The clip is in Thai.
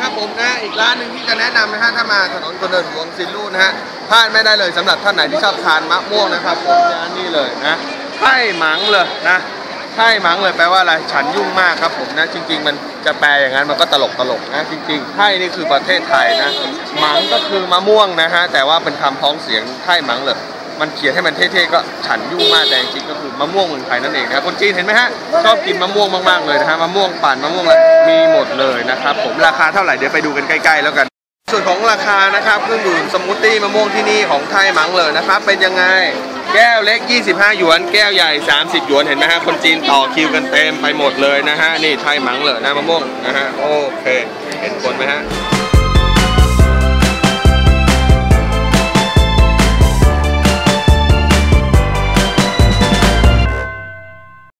ครับผมนะอีกร้านหนึ่งที่จะแนะนำนะฮะถ้ามาถนนคนเดินหลวงซินลู่นะฮะพลาดไม่ได้เลยสำหรับท่านไหนที่ชอบทานมะม่วงนะครับผมร้านนี้เลยนะไข่หมังเลยนะไข่หมังเลยแปลว่าอะไรฉันยุ่งมากครับผมนะจริง ๆ มันจะแปลอย่างนั้นมันก็ตลกตลกนะจริงๆไข่นี่คือประเทศไทยนะหมังก็คือมะม่วงนะฮะแต่ว่าเป็นคำพ้องเสียงไข่หมังเลย มันเขียนให้มันเท่ๆก็ฉันยุ่งมากแต่จริงๆก็คือมะม่วงเมืองไทยนั่นเองนะครับคนจีนเห็นไหมฮะชอบกินมะม่วงมากๆเลยนะฮะมะม่วงปั่นมะม่วงอะไรมีหมดเลยนะครับผมราคาเท่าไหร่เดี๋ยวไปดูกันใกล้ๆแล้วกัน ส่วนของราคานะครับเครื่องดื่มสมูทตี้มะม่วงที่นี่ของไทยมังเลยนะครับเป็นยังไงแก้วเล็ก 25 หยวน แก้วใหญ่ 30 หยวน เห็นไหมฮะ คนจีนต่อคิวกันเต็มไปหมดเลยนะฮะ นี่ไทยมังเลยนะมะม่วงนะฮะ โอเค เห็นคนไหมฮะ